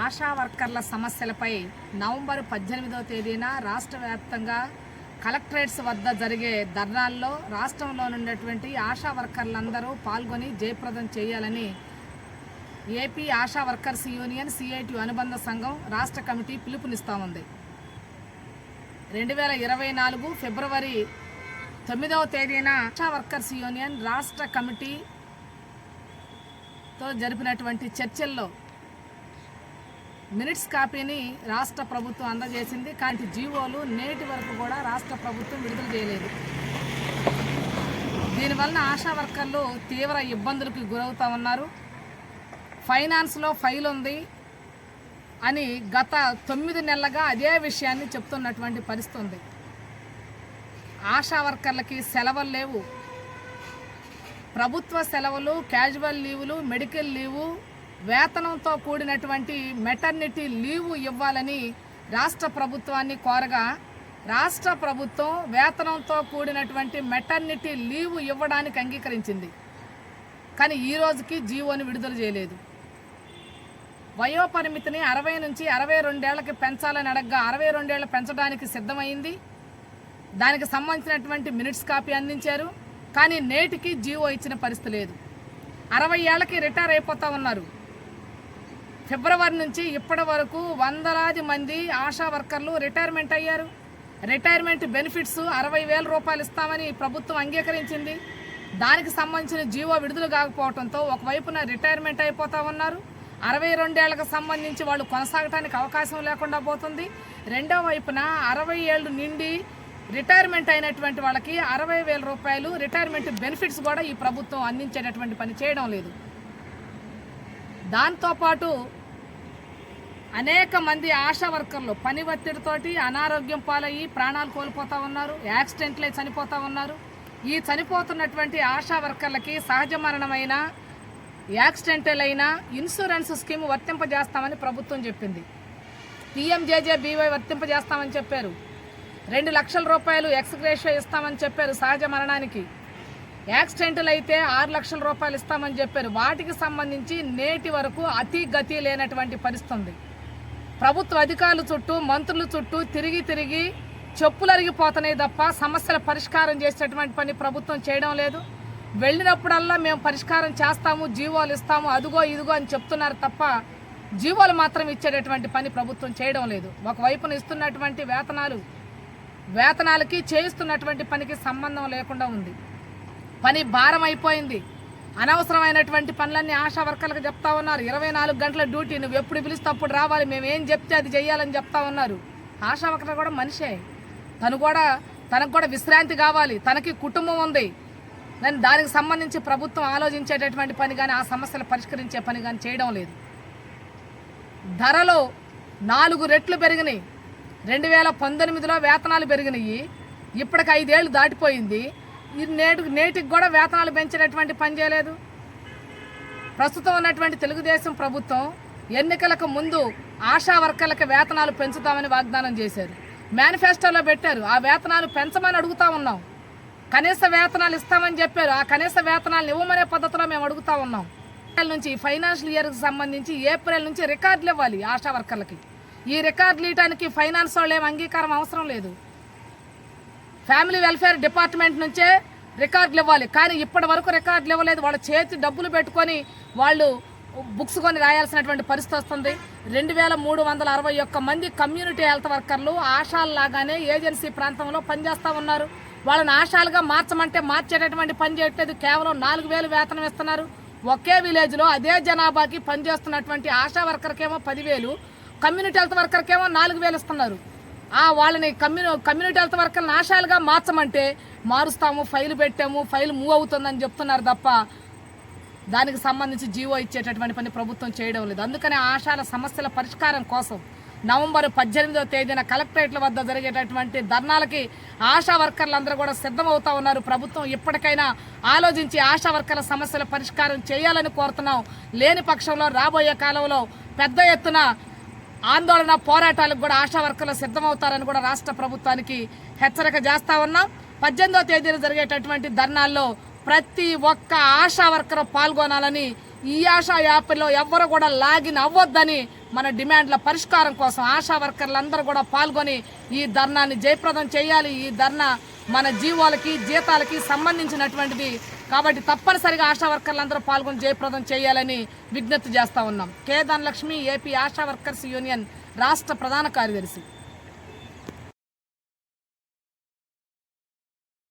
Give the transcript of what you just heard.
ఆశా వర్కర్ల సమస్యలపై నవంబర్ పద్దెనిమిదవ తేదీన రాష్ట్ర వ్యాప్తంగా కలెక్టరేట్స్ వద్ద జరిగే ధర్నాల్లో రాష్ట్రంలో ఉన్నటువంటి ఆశా వర్కర్లందరూ పాల్గొని జయప్రదం చేయాలని AP ASHA workers union CIT అనుబంధ సంఘం రాష్ట్ర కమిటీ పిలుపునిస్తోంది రెండు వేల ఇరవై నాలుగు ఫిబ్రవరి తొమ్మిదవ తేదీన ఆశా వర్కర్స్ యూనియన్ రాష్ట్ర కమిటీతో జరిపినటువంటి చర్చల్లో మినిట్స్ కాపీని రాష్ట్ర ప్రభుత్వం అందజేసింది కానీ జీవోలు నేటి వరకు కూడా రాష్ట్ర ప్రభుత్వం విడుదల చేయలేదు. దీనివలన ఆశా వర్కర్లు తీవ్ర ఇబ్బందులకు గురవుతూ ఉన్నారు. ఫైనాన్స్లో ఫైల్ ఉంది అని గత తొమ్మిది నెలలుగా అదే విషయాన్ని చెప్తున్నటువంటి పరిస్థితి ఉంది. ఆశా వర్కర్లకి సెలవులు లేవు. ప్రభుత్వ సెలవులు క్యాజువల్ లీవులు మెడికల్ లీవు వేతనంతో కూడినటువంటి మెటర్నిటీ లీవు ఇవ్వాలని రాష్ట్ర ప్రభుత్వాన్ని కోరగా రాష్ట్ర ప్రభుత్వం వేతనంతో కూడినటువంటి మెటర్నిటీ లీవు ఇవ్వడానికి అంగీకరించింది. కానీ ఈ రోజుకి జీవోని విడుదల చేయలేదు. వయోపరిమితిని అరవై నుంచి అరవై రెండేళ్ళకి పెంచాలని అడగ్గా అరవై రెండేళ్ళు పెంచడానికి సిద్ధమైంది. దానికి సంబంధించినటువంటి మినిట్స్ కాపీ అందించారు. కానీ నేటికి జీవో ఇచ్చిన పరిస్థితి లేదు. అరవై ఏళ్ళకి రిటైర్ అయిపోతా ఉన్నారు. ఫిబ్రవరి నుంచి ఇప్పటి వరకు వందలాది మంది ఆశా వర్కర్లు రిటైర్మెంట్ అయ్యారు. రిటైర్మెంట్ బెనిఫిట్స్ అరవై వేల రూపాయలు ఇస్తామని ప్రభుత్వం అంగీకరించింది. దానికి సంబంధించిన జీవో విడుదల కాకపోవడంతో ఒకవైపున రిటైర్మెంట్ అయిపోతా ఉన్నారు. అరవై రెండేళ్ళకు సంబంధించి వాళ్ళు కొనసాగటానికి అవకాశం లేకుండా పోతుంది. రెండో వైపున అరవై ఏళ్ళు నిండి రిటైర్మెంట్ అయినటువంటి వాళ్ళకి అరవై వేల రూపాయలు రిటైర్మెంట్ బెనిఫిట్స్ కూడా ఈ ప్రభుత్వం అందించేటటువంటి పని చేయడం లేదు. దాంతోపాటు అనేక మంది ఆశా వర్కర్లు పని ఒత్తిడితోటి అనారోగ్యం పాలయ్యి ప్రాణాలు కోల్పోతా ఉన్నారు యాక్సిడెంట్లే చనిపోతూ ఉన్నారు. ఈ చనిపోతున్నటువంటి ఆశా వర్కర్లకి సహజ మరణమైన యాక్సిడెంటల్ అయినా ఇన్సూరెన్స్ స్కీమ్ వర్తింపజేస్తామని ప్రభుత్వం చెప్పింది. పీఎంజేజేబీవై వర్తింపజేస్తామని చెప్పారు. రెండు లక్షల రూపాయలు ఎక్స్గ్రేషియో ఇస్తామని చెప్పారు సహజ మరణానికి. యాక్సిడెంటల్ అయితే ఆరు లక్షల రూపాయలు ఇస్తామని చెప్పారు. వాటికి సంబంధించి నేటి వరకు అతి గతి లేనటువంటి పరిస్థితి ఉంది ప్రభుత్వ అధికారుల చుట్టూ మంత్రుల చుట్టూ తిరిగి తిరిగి చెప్పులు అరిగిపోతున్నాయి తప్ప సమస్యల పరిష్కారం చేసేటువంటి పని ప్రభుత్వం చేయడం లేదు. వెళ్ళినప్పుడల్లా మేము పరిష్కారం చేస్తాము జీవోలు ఇస్తాము అదుగో ఇదిగో అని చెప్తున్నారు తప్ప జీవోలు మాత్రం ఇచ్చేటటువంటి పని ప్రభుత్వం చేయడం లేదు. ఒకవైపున ఇస్తున్నటువంటి వేతనాలు వేతనాలకి చేయిస్తున్నటువంటి పనికి సంబంధం లేకుండా ఉంది. పని భారం అయిపోయింది. అనవసరమైనటువంటి పనులన్నీ ఆశా వర్కర్లకు చెప్తా ఉన్నారు. ఇరవై నాలుగు గంటల డ్యూటీ నువ్వు ఎప్పుడు పిలిస్తే అప్పుడు రావాలి. మేము ఏం చెప్తే అది చెయ్యాలని చెప్తా ఉన్నారు. ఆశా వర్కర్ కూడా మనిషే. తను కూడా తనకు కూడా విశ్రాంతి కావాలి. తనకి కుటుంబం ఉంది. దాని దానికి సంబంధించి ప్రభుత్వం ఆలోచించేటటువంటి పని కానీ ఆ సమస్యలు పరిష్కరించే పని కానీ చేయడం లేదు. ధరలు నాలుగు రెట్లు పెరిగినాయి. రెండు వేల పంతొమ్మిదిలో వేతనాలు పెరిగినాయి. ఇప్పటికి ఐదేళ్ళు దాటిపోయింది. నేటి నేటికి నేటికి కూడా వేతనాలు పెంచినటువంటి పని చేయలేదు. ప్రస్తుతం ఉన్నటువంటి తెలుగుదేశం ప్రభుత్వం ఎన్నికలకు ముందు ఆశా వర్కర్లకు వేతనాలు పెంచుతామని వాగ్దానం చేశారు. మేనిఫెస్టోలో పెట్టారు. ఆ వేతనాలు పెంచమని అడుగుతా ఉన్నాం. కనీస వేతనాలు ఇస్తామని చెప్పారు. ఆ కనీస వేతనాలు ఇవ్వమనే పద్ధతిలో మేము అడుగుతా ఉన్నాం. నుంచి ఫైనాన్షియల్ ఇయర్కి సంబంధించి ఏప్రిల్ నుంచి రికార్డులు ఇవ్వాలి ఆశా వర్కర్లకి. ఈ రికార్డులు ఇవ్వడానికి ఫైనాన్స్ వాళ్ళు ఏం అంగీకారం అవసరం లేదు. ఫ్యామిలీ వెల్ఫేర్ డిపార్ట్మెంట్ నుంచే రికార్డులు ఇవ్వాలి. కానీ ఇప్పటి వరకు రికార్డులు ఇవ్వలేదు. వాళ్ళ చేతి డబ్బులు పెట్టుకొని వాళ్ళు బుక్స్ కొని రాయాల్సినటువంటి పరిస్థితి వస్తుంది. రెండు వేల మూడు వందల అరవై ఒక్క మంది కమ్యూనిటీ హెల్త్ వర్కర్లు ఆశాల్లాగానే ఏజెన్సీ ప్రాంతంలో పనిచేస్తూ ఉన్నారు. వాళ్ళని ఆశాలుగా మార్చమంటే మార్చేటటువంటి పని చేయట్లేదు. కేవలం నాలుగు వేలు వేతనం ఇస్తున్నారు. ఒకే విలేజ్లో అదే జనాభాకి పనిచేస్తున్నటువంటి ఆశా వర్కర్కేమో పదివేలు కమ్యూనిటీ హెల్త్ వర్కర్కేమో నాలుగు వేలు ఇస్తున్నారు. వాళ్ళని కమ్యూని కమ్యూనిటీ హెల్త్ వర్కర్ని ఆశాలుగా మార్చమంటే మారుస్తాము ఫైల్ పెట్టాము ఫైల్ మూవ్ అవుతుందని చెప్తున్నారు తప్ప దానికి సంబంధించి జీవో ఇచ్చేటటువంటి పని ప్రభుత్వం చేయడం లేదు. అందుకనే ఆశాల సమస్యల పరిష్కారం కోసం నవంబర్ పద్దెనిమిదవ తేదీన కలెక్టరేట్ల వద్ద జరిగేటటువంటి ధర్నాలకి ఆశా వర్కర్లందరూ కూడా సిద్ధమవుతా ఉన్నారు. ప్రభుత్వం ఇప్పటికైనా ఆలోచించి ఆశా వర్కర్ల సమస్యల పరిష్కారం చేయాలని కోరుతున్నాం. లేని పక్షంలో రాబోయే కాలంలో పెద్ద ఎత్తున ఆందోళన పోరాటాలకు కూడా ఆశా వర్కర్లు సిద్ధమవుతారని కూడా రాష్ట్ర ప్రభుత్వానికి హెచ్చరిక చేస్తా ఉన్నాం. పద్దెనిమిదో తేదీన జరిగేటటువంటి ధర్నాల్లో ప్రతి ఒక్క ఆశా వర్కర్ పాల్గొనాలని ఈ ఆశా యాప్లో ఎవ్వరు కూడా లాగిన్ అవ్వద్దని మన డిమాండ్ల పరిష్కారం కోసం ఆశా వర్కర్లందరూ కూడా పాల్గొని ఈ ధర్నాన్ని జయప్రదం చేయాలి. ఈ ధర్నా మన జీవాలకి జీతాలకి సంబంధించినటువంటిది కాబట్టి తప్పనిసరిగా ఆశా వర్కర్లందరూ పాల్గొని జయప్రదం చేయాలని విజ్ఞప్తి చేస్తా ఉన్నాం. K. Lakshmi AP ASHA workers union రాష్ట్ర ప్రధాన కార్యదర్శి.